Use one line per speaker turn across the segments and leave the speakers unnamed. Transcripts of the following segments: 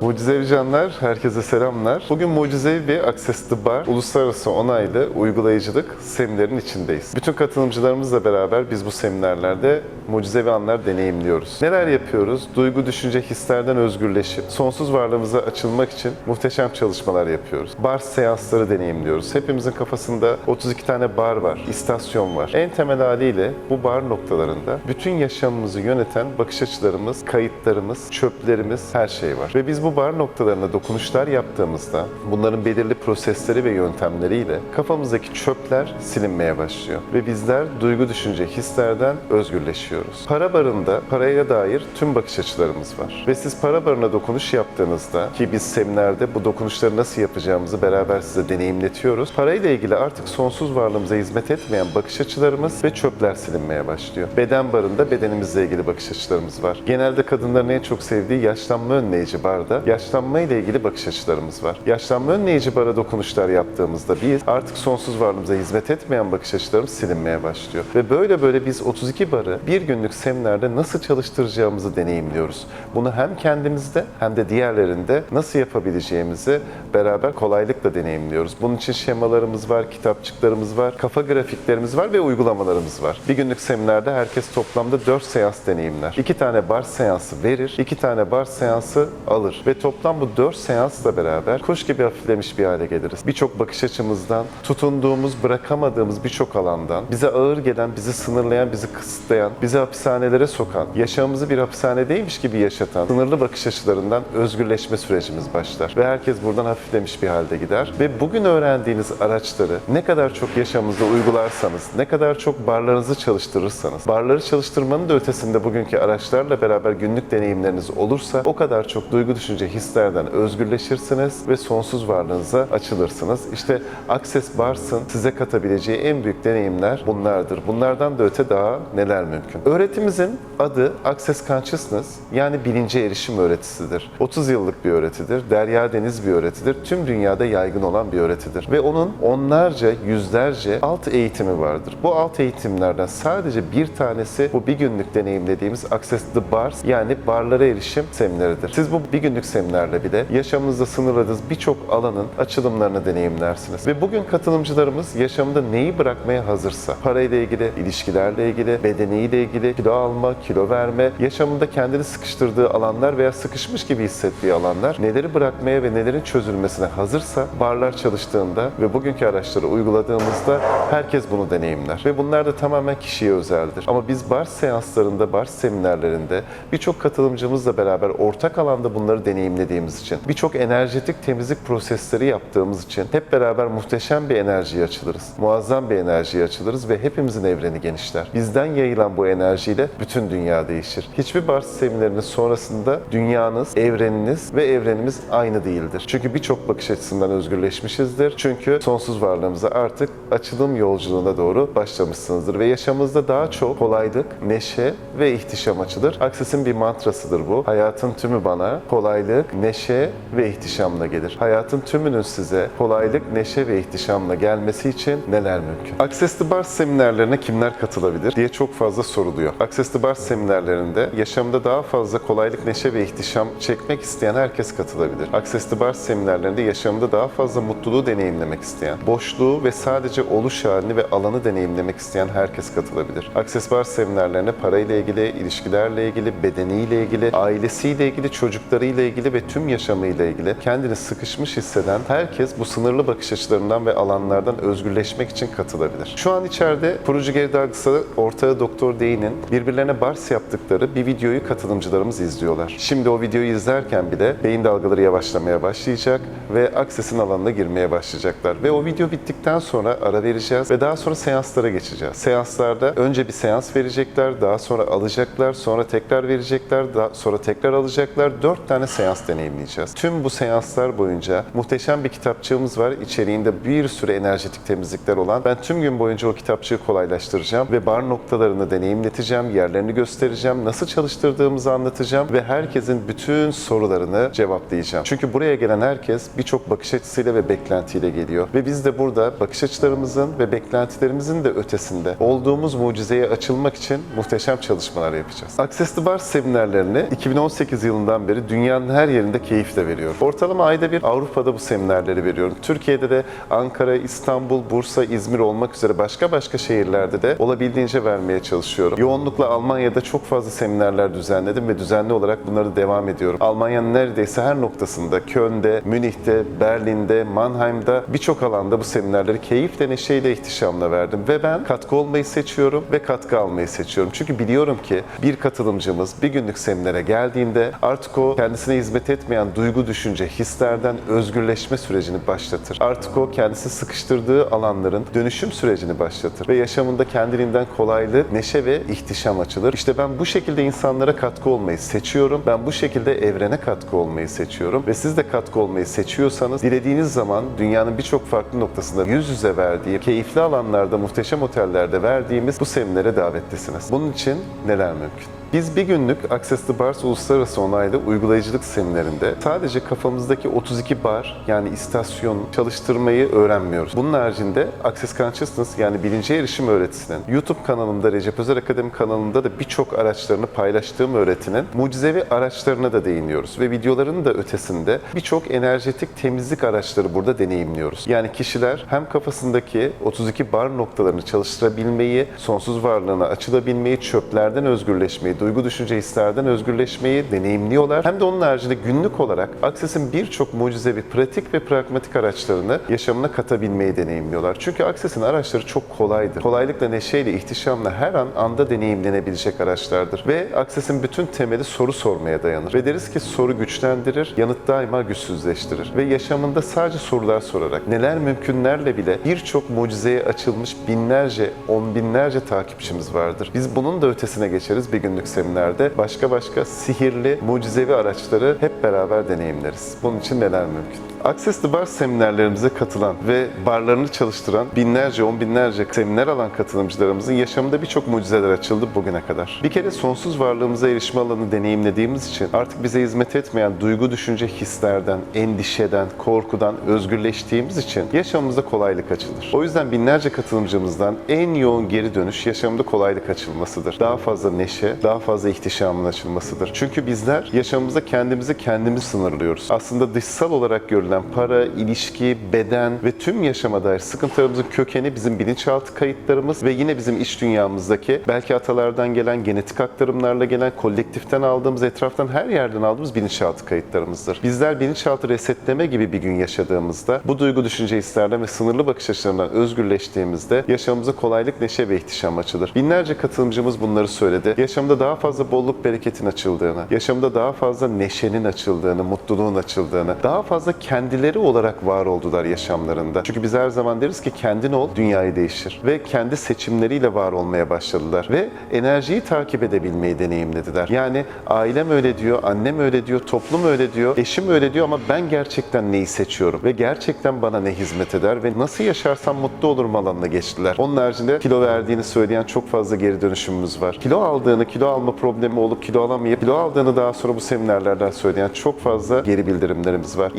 Mucizevi Canlar, herkese selamlar. Bugün Mucizevi bir Access the Bar, uluslararası onaylı uygulayıcılık seminerin içindeyiz. Bütün katılımcılarımızla beraber biz bu seminerlerde mucizevi anlar deneyimliyoruz. Neler yapıyoruz? Duygu, düşünce, hislerden özgürleşip sonsuz varlığımıza açılmak için muhteşem çalışmalar yapıyoruz. Bar seansları deneyimliyoruz. Hepimizin kafasında 32 tane bar var, istasyon var. En temel haliyle bu bar noktalarında bütün yaşamımızı yöneten bakış açılarımız, kayıtlarımız, çöplerimiz, her şey var. Ve biz bu bar noktalarına dokunuşlar yaptığımızda bunların belirli prosesleri ve yöntemleriyle kafamızdaki çöpler silinmeye başlıyor. Ve bizler duygu, düşünce, hislerden özgürleşiyoruz. Para barında paraya dair tüm bakış açılarımız var. Ve siz para barına dokunuş yaptığınızda ki biz seminerde bu dokunuşları nasıl yapacağımızı beraber size deneyimletiyoruz. Parayla ilgili artık sonsuz varlığımıza hizmet etmeyen bakış açılarımız ve çöpler silinmeye başlıyor. Beden barında bedenimizle ilgili bakış açılarımız var. Genelde kadınların en çok sevdiği yaşlanma önleyici barda yaşlanma ile ilgili bakış açılarımız var. Yaşlanma önleyici bara dokunuşlar yaptığımızda biz artık sonsuz varlığımıza hizmet etmeyen bakış açılarımız silinmeye başlıyor. Ve böyle böyle biz 32 barı bir günlük seminerde nasıl çalıştıracağımızı deneyimliyoruz. Bunu hem kendimizde hem de diğerlerinde nasıl yapabileceğimizi beraber kolaylıkla deneyimliyoruz. Bunun için şemalarımız var, kitapçıklarımız var, kafa grafiklerimiz var ve uygulamalarımız var. Bir günlük seminerde herkes toplamda 4 seans deneyimler. 2 tane bar seansı verir, 2 tane bar seansı alır. Ve toplam bu 4 seansla beraber kuş gibi hafiflemiş bir hale geliriz. Birçok bakış açımızdan, tutunduğumuz, bırakamadığımız birçok alandan, bize ağır gelen, bizi sınırlayan, bizi kısıtlayan, bizi hapishanelere sokan, yaşamımızı bir hapishanedeymiş gibi yaşatan, sınırlı bakış açılarından özgürleşme sürecimiz başlar. Ve herkes buradan hafiflemiş bir halde gider. Ve bugün öğrendiğiniz araçları ne kadar çok yaşamınızda uygularsanız, ne kadar çok barlarınızı çalıştırırsanız, barları çalıştırmanın da ötesinde bugünkü araçlarla beraber günlük deneyimleriniz olursa o kadar çok duygu düşünce hislerden özgürleşirsiniz ve sonsuz varlığınıza açılırsınız. İşte Access Bars'ın size katabileceği en büyük deneyimler bunlardır. Bunlardan da öte daha neler mümkün? Öğretimizin adı Access Consciousness yani bilince erişim öğretisidir. 30 yıllık bir öğretidir. Derya deniz bir öğretidir. Tüm dünyada yaygın olan bir öğretidir. Ve onun onlarca, yüzlerce alt eğitimi vardır. Bu alt eğitimlerden sadece bir tanesi bu bir günlük deneyimlediğimiz Access the Bars yani barlara erişim semineridir. Siz bu bir günlük seminerle bile yaşamınızda sınırladığınız birçok alanın açılımlarını deneyimlersiniz. Ve bugün katılımcılarımız yaşamında neyi bırakmaya hazırsa, parayla ilgili, ilişkilerle ilgili, bedeniyle ilgili, kilo alma, kilo verme, yaşamında kendini sıkıştırdığı alanlar veya sıkışmış gibi hissettiği alanlar, neleri bırakmaya ve nelerin çözülmesine hazırsa, barlar çalıştığında ve bugünkü araçları uyguladığımızda herkes bunu deneyimler. Ve bunlar da tamamen kişiye özeldir. Ama biz bar seanslarında, bar seminerlerinde birçok katılımcımızla beraber ortak alanda bunları deneyimlediğimiz için, birçok enerjetik temizlik prosesleri yaptığımız için hep beraber muhteşem bir enerjiye açılırız. Muazzam bir enerjiye açılırız ve hepimizin evreni genişler. Bizden yayılan bu enerjiyle bütün dünya değişir. Hiçbir bar seminerinin sonrasında dünyanız, evreniniz ve evrenimiz aynı değildir. Çünkü birçok bakış açısından özgürleşmişizdir. Çünkü sonsuz varlığımıza artık açılım yolculuğuna doğru başlamışsınızdır ve yaşamınızda daha çok kolaylık, neşe ve ihtişam açılır. Akses'in bir mantrasıdır bu. Hayatın tümü bana kolaylık, neşe ve ihtişamla gelir. Hayatın tümünün size kolaylık, neşe ve ihtişamla gelmesi için neler mümkün? Access to Bar seminerlerine kimler katılabilir diye çok fazla soruluyor. Access to Bar seminerlerinde yaşamda daha fazla kolaylık, neşe ve ihtişam çekmek isteyen herkes katılabilir. Access to Bar seminerlerinde yaşamda daha fazla mutluluğu deneyimlemek isteyen, boşluğu ve sadece oluş halini ve alanı deneyimlemek isteyen herkes katılabilir. Access Bar seminerlerine parayla ilgili, ilişkilerle ilgili, bedeniyle ilgili, ailesiyle ilgili, çocuklarıyla ilgili ve tüm yaşamıyla ilgili kendini sıkışmış hisseden herkes bu sınırlı bakış açılarından ve alanlardan özgürleşmek için katılabilir. Şu an içeride Kurucu Geri Dergisi ortağı Doktor Dey'nin birbirlerine bars yaptıkları bir videoyu katılımcılarımız izliyorlar. Şimdi o videoyu izlerken bile beyin dalgaları yavaşlamaya başlayacak ve Access'in alanına girmeye başlayacaklar. Ve o video bittikten sonra ara vereceğiz ve daha sonra seanslara geçeceğiz. Seanslarda önce bir seans verecekler, daha sonra alacaklar, sonra tekrar verecekler, daha sonra tekrar alacaklar. Dört tane seans deneyimleyeceğiz. Tüm bu seanslar boyunca muhteşem bir kitapçığımız var. İçeriğinde bir sürü enerjetik temizlikler olan. Ben tüm gün boyunca o kitapçığı kolaylaştıracağım ve bar noktalarını deneyimleteceğim, yerlerini göstereceğim, nasıl çalıştırdığımızı anlatacağım ve herkesin bütün sorularını cevaplayacağım. Çünkü buraya gelen herkes birçok bakış açısıyla ve beklentiyle geliyor. Ve biz de burada bakış açılarımızın ve beklentilerimizin de ötesinde olduğumuz mucizeye açılmak için muhteşem çalışmalar yapacağız. Access to Bar seminerlerini 2018 yılından beri dünyanın dünyanın her yerinde keyifle veriyorum. Ortalama ayda bir Avrupa'da bu seminerleri veriyorum. Türkiye'de de Ankara, İstanbul, Bursa, İzmir olmak üzere başka başka şehirlerde de olabildiğince vermeye çalışıyorum. Yoğunlukla Almanya'da çok fazla seminerler düzenledim ve düzenli olarak bunları devam ediyorum. Almanya'nın neredeyse her noktasında, Köln'de, Münih'te, Berlin'de, Mannheim'da birçok alanda bu seminerleri keyifle, neşeyle, ihtişamla verdim. Ve ben katkı olmayı seçiyorum ve katkı almayı seçiyorum. Çünkü biliyorum ki bir katılımcımız bir günlük seminere geldiğinde artık o kendisine hizmet etmeyen duygu, düşünce, hislerden özgürleşme sürecini başlatır. Artık o kendisi sıkıştırdığı alanların dönüşüm sürecini başlatır. Ve yaşamında kendiliğinden kolaylık, neşe ve ihtişam açılır. İşte ben bu şekilde insanlara katkı olmayı seçiyorum. Ben bu şekilde evrene katkı olmayı seçiyorum. Ve siz de katkı olmayı seçiyorsanız dilediğiniz zaman dünyanın birçok farklı noktasında yüz yüze verdiği, keyifli alanlarda, muhteşem otellerde verdiğimiz bu seminere davetlisiniz. Bunun için neler mümkün? Biz bir günlük Access to Bars Uluslararası Onaylı Uygulayıcılık Seminerinde sadece kafamızdaki 32 bar yani istasyon çalıştırmayı öğrenmiyoruz. Bunun haricinde Access Consciousness yani bilince erişim öğretisinin YouTube kanalımda Recep Özer Akademi kanalında da birçok araçlarını paylaştığım öğretinin mucizevi araçlarına da değiniyoruz. Ve videoların da ötesinde birçok enerjetik temizlik araçları burada deneyimliyoruz. Yani kişiler hem kafasındaki 32 bar noktalarını çalıştırabilmeyi, sonsuz varlığına açılabilmeyi, çöplerden özgürleşmeyi, duygu düşünce hislerden özgürleşmeyi deneyimliyorlar. Hem de onun haricinde günlük olarak Access'in birçok mucizevi pratik ve pragmatik araçlarını yaşamına katabilmeyi deneyimliyorlar. Çünkü Access'in araçları çok kolaydır. Kolaylıkla, neşeyle, ihtişamla her an anda deneyimlenebilecek araçlardır. Ve Access'in bütün temeli soru sormaya dayanır. Ve deriz ki soru güçlendirir, yanıt daima güçsüzleştirir. Ve yaşamında sadece sorular sorarak, neler mümkünlerle bile birçok mucizeye açılmış binlerce, on binlerce takipçimiz vardır. Biz bunun da ötesine geçeriz bir günlük seminerde. Başka başka sihirli, mucizevi araçları hep beraber deneyimleriz. Bunun için neler mümkün? Access to Bar seminerlerimize katılan ve barlarını çalıştıran binlerce, on binlerce seminer alan katılımcılarımızın yaşamında birçok mucizeler açıldı bugüne kadar. Bir kere sonsuz varlığımıza erişme alanı deneyimlediğimiz için artık bize hizmet etmeyen duygu, düşünce, hislerden, endişeden, korkudan özgürleştiğimiz için yaşamımızda kolaylık açılır. O yüzden binlerce katılımcımızdan en yoğun geri dönüş yaşamda kolaylık açılmasıdır. Daha fazla neşe, daha fazla ihtişamın açılmasıdır. Çünkü bizler yaşamımızda kendimizi kendimiz sınırlıyoruz. Aslında dışsal olarak görülen para, ilişki, beden ve tüm yaşama dair sıkıntılarımızın kökeni bizim bilinçaltı kayıtlarımız ve yine bizim iç dünyamızdaki belki atalardan gelen, genetik aktarımlarla gelen, kolektiften aldığımız, etraftan her yerden aldığımız bilinçaltı kayıtlarımızdır. Bizler bilinçaltı resetleme gibi bir gün yaşadığımızda bu duygu düşünce hislerden ve sınırlı bakış açılarından özgürleştiğimizde yaşamımıza kolaylık, neşe ve ihtişam açılır. Binlerce katılımcımız bunları söyledi. Yaşamda daha fazla bolluk, bereketin açıldığını, yaşamda daha fazla neşenin açıldığını, mutluluğun açıldığını, daha fazla kendileri olarak var oldular yaşamlarında. Çünkü biz her zaman deriz ki kendin ol, dünyayı değişir. Ve kendi seçimleriyle var olmaya başladılar. Ve enerjiyi takip edebilmeyi deneyimlediler. Yani ailem öyle diyor, annem öyle diyor, toplum öyle diyor, eşim öyle diyor ama ben gerçekten neyi seçiyorum? Ve gerçekten bana ne hizmet eder? Ve nasıl yaşarsam mutlu olurum alanına geçtiler. Onun haricinde kilo verdiğini söyleyen çok fazla geri dönüşümümüz var. Kilo aldığını, kilo alma problemi olup kilo alamayıp kilo aldığını daha sonra bu seminerlerden söyleyen çok fazla geri bildirimlerimiz var.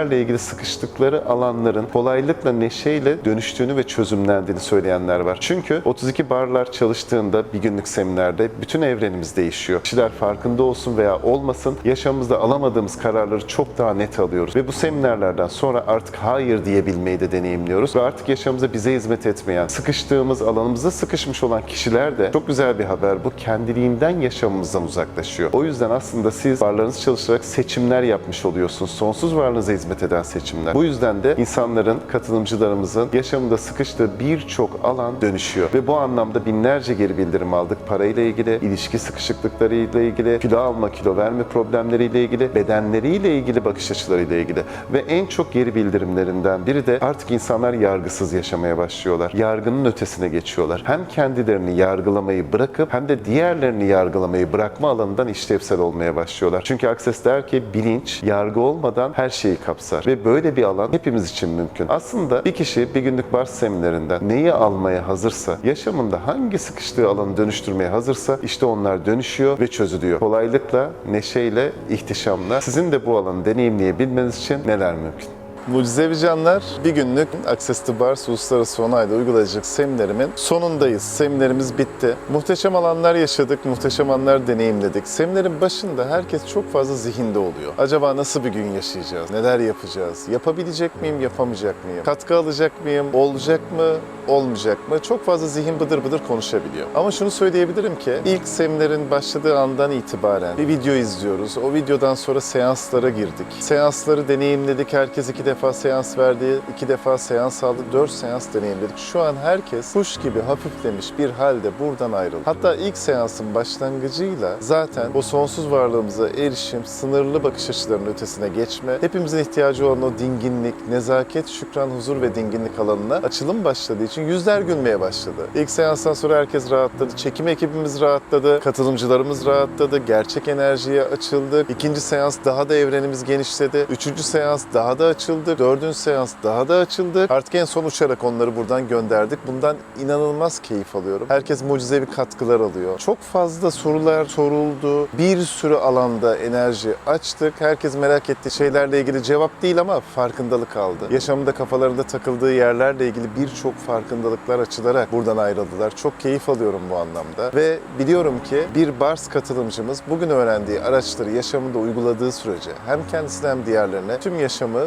İlişkilerle ilgili sıkıştıkları alanların kolaylıkla, neşeyle dönüştüğünü ve çözümlendiğini söyleyenler var. Çünkü 32 barlar çalıştığında bir günlük seminerde bütün evrenimiz değişiyor. Kişiler farkında olsun veya olmasın yaşamımızda alamadığımız kararları çok daha net alıyoruz. Ve bu seminerlerden sonra artık hayır diyebilmeyi de deneyimliyoruz. Ve artık yaşamımıza bize hizmet etmeyen, sıkıştığımız, alanımızda sıkışmış olan kişiler de çok güzel bir haber. Bu kendiliğinden yaşamımızdan uzaklaşıyor. O yüzden aslında siz varlarınızı çalışarak seçimler yapmış oluyorsunuz. Sonsuz varlığınıza hizmet eden seçimler. Bu yüzden de insanların, katılımcılarımızın yaşamında sıkıştığı birçok alan dönüşüyor. Ve bu anlamda binlerce geri bildirim aldık. Parayla ilgili, ilişki sıkışıklıklarıyla ilgili, kilo alma, kilo verme problemleriyle ilgili, bedenleriyle ilgili, bakış açılarıyla ilgili. Ve en çok geri bildirimlerinden biri de artık insanlar yargısız yaşamaya başlıyorlar. Yargının ötesine geçiyorlar. Hem kendilerini yargılamayı bırakıp hem de diğerlerini yargılamayı bırakma alanından işlevsel olmaya başlıyorlar. Çünkü Akses der ki bilinç yargı olmadan her şeyi kapsar. Ve böyle bir alan hepimiz için mümkün. Aslında bir kişi bir günlük bars seminerinden neyi almaya hazırsa, yaşamında hangi sıkıştığı alanı dönüştürmeye hazırsa işte onlar dönüşüyor ve çözülüyor. Kolaylıkla, neşeyle, ihtişamla sizin de bu alanı deneyimleyebilmeniz için neler mümkün? Mucizevi Canlar bir günlük Access to Bars Uluslararası Onay'da uygulayacak seminerimin sonundayız. Seminerimiz bitti. Muhteşem alanlar yaşadık, muhteşem anlar deneyimledik. Seminerin başında herkes çok fazla zihinde oluyor. Acaba nasıl bir gün yaşayacağız? Neler yapacağız? Yapabilecek miyim, yapamayacak mıyım? Katkı alacak mıyım? Olacak mı? Olmayacak mı? Çok fazla zihin bıdır bıdır konuşabiliyor. Ama şunu söyleyebilirim ki ilk seminerin başladığı andan itibaren bir video izliyoruz. O videodan sonra seanslara girdik. Seansları deneyimledik. Herkes iki defa seans verdi. iki defa seans aldı. Dört seans deneyimledik. Şu an herkes kuş gibi hafiflemiş bir halde buradan ayrıldı. Hatta ilk seansın başlangıcıyla zaten o sonsuz varlığımıza erişim, sınırlı bakış açılarının ötesine geçme, hepimizin ihtiyacı olan o dinginlik, nezaket, şükran, huzur ve dinginlik alanına açılım başladığı için yüzler gülmeye başladı. İlk seanstan sonra herkes rahatladı. Çekim ekibimiz rahatladı. Katılımcılarımız rahatladı. Gerçek enerjiye açıldık. İkinci seans daha da evrenimiz genişledi. Üçüncü seans daha da açıldık. Dördüncü seans daha da açıldık. Artık en son uçarak onları buradan gönderdik. Bundan inanılmaz keyif alıyorum. Herkes mucizevi katkılar alıyor. Çok fazla sorular soruldu. Bir sürü alanda enerji açtık. Herkes merak ettiği şeylerle ilgili cevap değil ama farkındalık aldı. Yaşamında kafalarında takıldığı yerlerle ilgili birçok farkındalıklar açılarak buradan ayrıldılar. Çok keyif alıyorum bu anlamda. Ve biliyorum ki bir BARS katılımcımız bugün öğrendiği araçları yaşamında uyguladığı sürece hem kendisine hem diğerlerine tüm yaşamı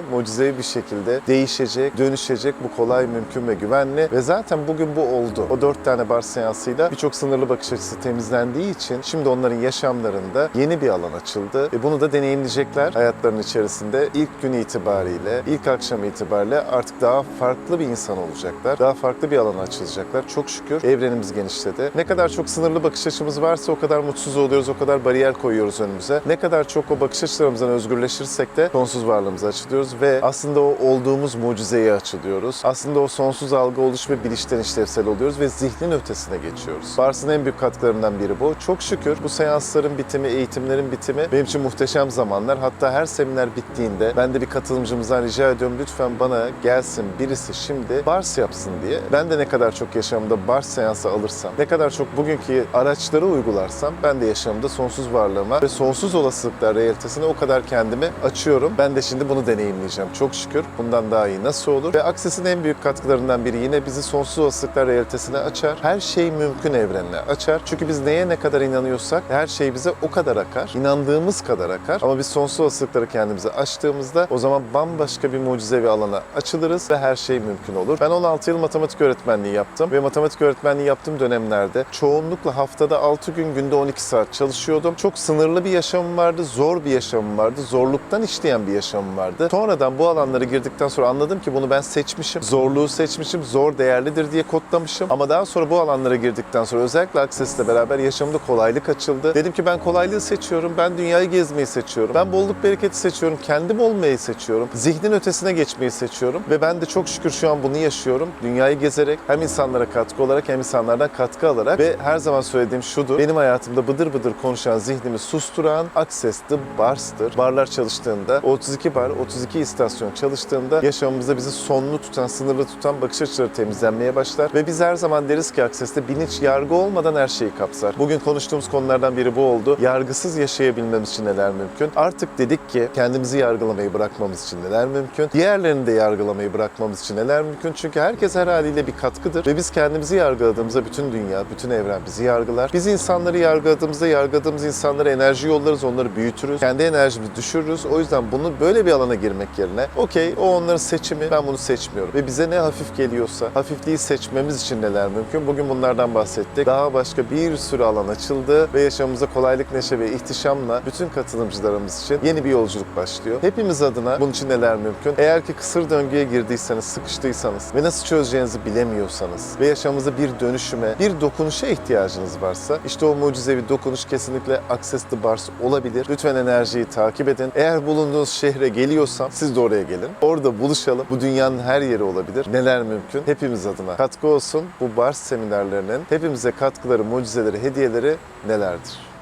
mucizevi bir şekilde değişecek, dönüşecek. Bu kolay, mümkün ve güvenli. Ve zaten bugün bu oldu. O dört tane BARS seansıyla birçok sınırlı bakış açısı temizlendiği için şimdi onların yaşamlarında yeni bir alan açıldı. Ve bunu da deneyimleyecekler hayatlarının içerisinde. ilk gün itibariyle, ilk akşam itibariyle artık daha farklı bir insan olacaklar. Daha farklı bir alana açılacaklar. Çok şükür evrenimiz genişledi. Ne kadar çok sınırlı bakış açımız varsa o kadar mutsuz oluyoruz, o kadar bariyer koyuyoruz önümüze. Ne kadar çok o bakış açılarımızdan özgürleşirsek de sonsuz varlığımıza açılıyoruz ve o olduğumuz mucizeye açılıyoruz. Aslında o sonsuz algı oluş ve bilişten işlevsel oluyoruz ve zihnin ötesine geçiyoruz. Bars'ın en büyük katkılarından biri bu. Çok şükür bu seansların bitimi, eğitimlerin bitimi benim için muhteşem zamanlar. Hatta her seminer bittiğinde ben de bir katılımcımızdan rica ediyorum lütfen bana gelsin birisi şimdi Bars yapsın diye. Ben de ne kadar çok yaşamımda Bars seansı alırsam, ne kadar çok bugünkü araçları uygularsam ben de yaşamımda sonsuz varlığıma ve sonsuz olasılıklar realitesine o kadar kendimi açıyorum. Ben de şimdi bunu deneyimleyeceğim. Çok şükür. Bundan daha iyi nasıl olur? Ve Akses'in en büyük katkılarından biri yine bizi sonsuz olasılıklar realitesine açar. Her şey mümkün evrenine açar. Çünkü biz neye ne kadar inanıyorsak her şey bize o kadar akar. İnandığımız kadar akar. Ama biz sonsuz olasılıkları kendimize açtığımızda o zaman bambaşka bir mucizevi alana açılırız ve her şey mümkün olur. Ben 16 yıl matematik öğretmenliği yaptım ve matematik öğretmenliği yaptığım dönemlerde çoğunlukla haftada 6 gün günde 12 saat çalışıyordum. Çok sınırlı bir yaşamım vardı, zor bir yaşamım vardı, zorluktan işleyen bir yaşamım vardı. Sonradan bu alanlara girdikten sonra anladım ki bunu ben seçmişim, zorluğu seçmişim, zor değerlidir diye kodlamışım. Ama daha sonra bu alanlara girdikten sonra özellikle Access'le beraber yaşamımda kolaylık açıldı. Dedim ki ben kolaylığı seçiyorum, ben dünyayı gezmeyi seçiyorum, ben bolluk bereketi seçiyorum, kendim olmayı seçiyorum, zihnin ötesine geçmeyi seçiyorum ve ben de çok şükür şu an bunu yaşıyorum. Dünyayı gezerek hem insanlara katkı olarak hem insanlardan katkı alarak ve her zaman söylediğim şudur. Benim hayatımda bıdır bıdır konuşan zihnimi susturan Access'tı, Bars'tır. Barlar çalıştığında, o 32 bar, 32 istasyon çalıştığında yaşamımızda bizi sonlu tutan, sınırlı tutan bakış açıları temizlenmeye başlar. Ve biz her zaman deriz ki Access'te bilinç yargı olmadan her şeyi kapsar. Bugün konuştuğumuz konulardan biri bu oldu. Yargısız yaşayabilmemiz için neler mümkün? Artık dedik ki kendimizi yargılamayı bırakmamız için neler mümkün? Diğerlerini de yargılamayı bırakmamız için neler mümkün? Çünkü herkes her haliyle bir katkıdır ve biz kendimizi yargıladığımızda bütün dünya, bütün evren bizi yargılar. Biz insanları yargıladığımızda yargıladığımız insanlara enerji yollarız, onları büyütürüz. Kendi enerjimizi düşürürüz. O yüzden bunu böyle bir alana girmek yerine okey o onların seçimi, ben bunu seçmiyorum. Ve bize ne hafif geliyorsa, hafifliği seçmemiz için neler mümkün? Bugün bunlardan bahsettik. Daha başka bir sürü alan açıldı ve yaşamımıza kolaylık, neşe ve ihtişamla bütün katılımcılarımız için yeni bir yolculuk başlıyor. Hepimiz adına bunun için neler mümkün? Eğer ki kısır döngüye girdiyseniz, sıkıştıysanız ve nasıl çözeceğinizi bilemiyorsanız ve yaşamınızda bir dönüşüme, bir dokunuşa ihtiyacınız varsa işte o mucizevi dokunuş kesinlikle Access the Bars olabilir. Lütfen enerjiyi takip edin. Eğer bulunduğunuz şehre geliyorsam siz de oraya gelin. Orada buluşalım. Bu dünyanın her yeri olabilir. Neler mümkün? Hepimiz adına katkı olsun. Bu Bars seminerlerinin hepimize katkıları, mucizeleri, hediyeleri nelerdir?